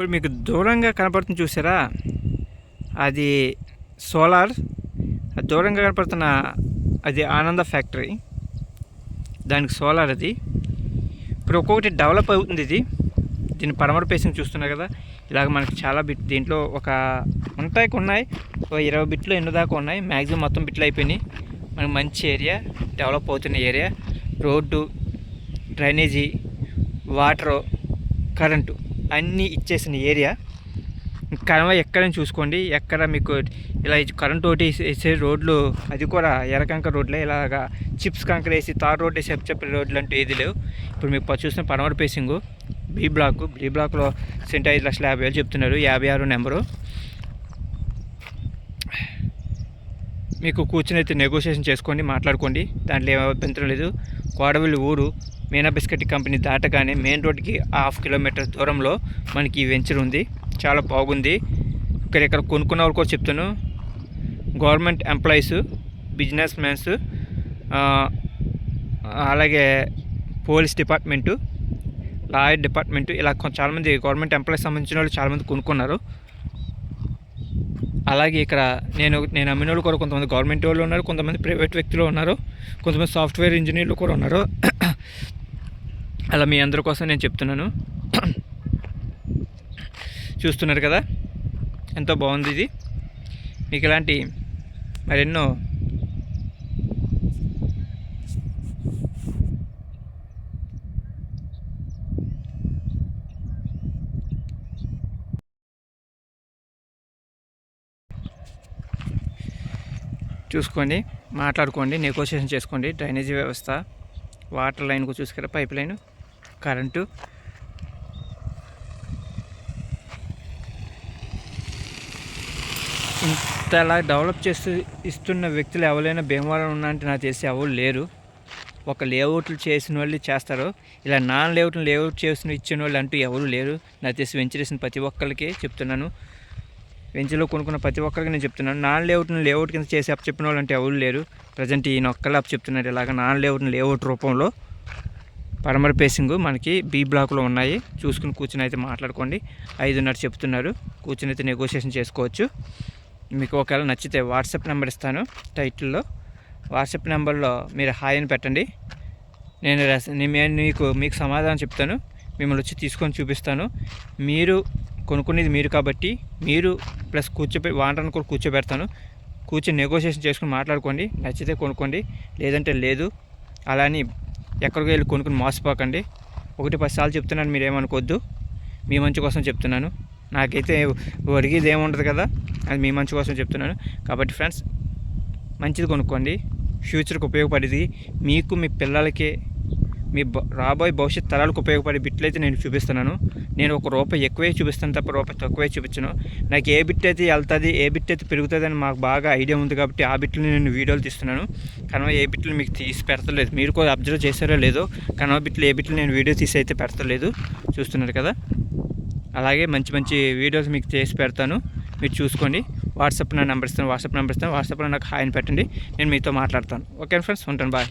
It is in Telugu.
ఇప్పుడు మీకు దూరంగా కనపడుతుంది చూసారా? అది సోలార్. దూరంగా కనపడుతున్న అది ఆనంద ఫ్యాక్టరీ. దానికి సోలార్ అది. ఇప్పుడు ఒక్కొక్కటి డెవలప్ అవుతుంది ఇది. దీన్ని పడమర పేసింగ్ చూస్తున్నారు కదా? ఇలాగ మనకి చాలా బిట్ దీంట్లో ఒక ఉంటాయి ఉన్నాయి ఒక ఇరవై బిట్లు ఎన్నో దాకా ఉన్నాయి. మ్యాక్సిమం మొత్తం బిట్లు అయిపోయినాయి. మనకి మంచి ఏరియా డెవలప్ అవుతున్న area. Road drainage water current. అన్నీ ఇచ్చేసిన ఏరియా. కనవ ఎక్కడ చూసుకోండి. ఎక్కడ మీకు ఇలా కరెంట్ ఒకటి వేసే రోడ్లు అది కూడా ఎర్రకంక రోడ్లే. ఇలాగా చిప్స్ కంకర వేసి తార్ రోడ్ వేసి చెప్పే రోడ్లు అంటూ ఏది లేవు. ఇప్పుడు మీకు చూసిన పనవర్ పేసింగు బి బ్లాక్ బి బ్లాక్లో సెంట్ ఐదు లక్షల యాభై వేలు చెప్తున్నారు. యాభై ఆరు నెంబరు. మీకు కూర్చుని అయితే నెగోషియేషన్ చేసుకోండి మాట్లాడుకోండి. దాంట్లో ఏమీ అభ్యంతరం లేదు. కోడవల్లి ఊరు మీనా బిస్కెట్ కంపెనీ దాటగానే మెయిన్ రోడ్కి హాఫ్ కిలోమీటర్ దూరంలో మనకి ఈ వెంచర్ ఉంది. చాలా బాగుంది. ఇక్కడ ఇక్కడ కొనుక్కున్న వాళ్ళు కూడా చెప్తాను గవర్నమెంట్ ఎంప్లాయీస్ బిజినెస్ మ్యాన్స్ అలాగే పోలీస్ డిపార్ట్మెంటు లాయర్ డిపార్ట్మెంటు ఇలా చాలామంది గవర్నమెంట్ ఎంప్లాయీస్ సంబంధించిన వాళ్ళు చాలామంది కొనుక్కున్నారు. అలాగే ఇక్కడ నేను నేను అమ్మిన వాళ్ళు కూడా కొంతమంది గవర్నమెంట్ వాళ్ళు ఉన్నారు కొంతమంది ప్రైవేట్ వ్యక్తులు ఉన్నారు కొంతమంది సాఫ్ట్వేర్ ఇంజనీర్లు కూడా ఉన్నారు. అలా మీ అందరి కోసం నేను చెప్తున్నాను. చూస్తున్నారు కదా? ఎంతో బాగుంది ఇది. మీకు ఇలాంటి మరెన్నో చూసుకోండి మాట్లాడుకోండి నెగోషియేషన్ చేసుకోండి డ్రైనేజీ వ్యవస్థ వాటర్ లైన్కు చూసుకురా పైప్ లైన్ కరెంటు. ఇంతలా డెవలప్ చేస్తూ ఇస్తున్న వ్యక్తులు ఎవరైనా భీమవరం ఉన్నంటే నాకు తెలిసి ఎవరు లేరు. ఒక లేఅవుట్లు చేసిన వాళ్ళు చేస్తారు. ఇలా నాన్ లేఅవుట్లు లేఅవుట్ చేసిన ఇచ్చిన వాళ్ళు అంటూ ఎవరు లేరు. నాకు తెలిసి వెంచర్ ప్రతి ఒక్కరికి చెప్తున్నాను. వెంచర్లో కొనుక్కున్న ప్రతి ఒక్కరికి నేను చెప్తున్నాను. నాన్ లేఅవుట్ని లేఅవుట్ కింద చేసి అప్ చెప్పిన వాళ్ళు అంటే ఎవరు లేరు. ప్రజెంట్ ఈయన ఒక్కళ్ళు అప్ చెప్తున్నారు ఇలాగ నాన్ లేఅవుట్ని లేఅవుట్ రూపంలో పడమర పేసింగ్ మనకి బి బ్లాక్లో ఉన్నాయి. చూసుకుని కూర్చుని అయితే మాట్లాడుకోండి. ఐదున్నర చెప్తున్నారు. కూర్చుని అయితే నెగోషియేషన్ చేసుకోవచ్చు. మీకు ఒకవేళ నచ్చితే వాట్సాప్ నెంబర్ ఇస్తాను టైటిల్లో వాట్సాప్ నెంబర్లో మీరు హాయ్ అని పెట్టండి. నేను నేను మీకు మీకు సమాధానం చెప్తాను. మిమ్మల్ని వచ్చి తీసుకొని చూపిస్తాను. మీరు కొనుక్కునేది మీరు కాబట్టి మీరు ప్లస్ కూర్చోబె వాంటర్ని కూడా కూర్చోబెడతాను. కూర్చొని నెగోషియేషన్ చేసుకుని మాట్లాడుకోండి. నచ్చితే కొనుక్కోండి. లేదంటే లేదు. అలా అని ఎక్కడికి వెళ్ళి కొనుక్కుని మోసపోకండి. ఒకటి పది సార్లు చెప్తున్నాను మీరు ఏమనుకోవద్దు మీ మంచి కోసం చెప్తున్నాను. నాకైతే అడిగేది ఏముండదు కదా అది మీ మంచి కోసం చెప్తున్నాను. కాబట్టి ఫ్రెండ్స్ మంచిది కొనుక్కోండి. ఫ్యూచర్కి ఉపయోగపడేది మీకు మీ పిల్లలకి మీ రాబోయే భవిష్యత్ తరాలకు ఉపయోగపడే బిట్లు అయితే నేను చూపిస్తున్నాను. నేను ఒక రూపాయి ఎక్కువే చూపిస్తాను తప్ప రూపాయి తక్కువే చూపించను. నాకు ఏ బిట్ అయితే వెళ్తుంది ఏ బిట్ అయితే పెరుగుతుంది అని మాకు బాగా ఐడియా ఉంది కాబట్టి ఆ బిట్లు నేను వీడియోలు తీస్తున్నాను. కనుక ఏ బిట్లు మీకు తీసి పెడతలేదు. మీరు కూడా అబ్జర్వ్ చేశారో లేదో కనవ బిట్లు ఏ బిట్లు నేను వీడియో తీసి అయితే పెడతలేదు చూస్తున్నారు కదా. అలాగే మంచి మంచి వీడియోస్ మీకు చేసి పెడతాను. మీరు చూసుకోండి. వాట్సాప్ నా నెంబర్ ఇస్తాను వాట్సాప్ నెంబర్ ఇస్తాను. వాట్సాప్లో నాకు హాయ్ అని పెట్టండి. నేను మీతో మాట్లాడతాను. ఓకే ఫ్రెండ్స్ ఉంటాను. బాయ్.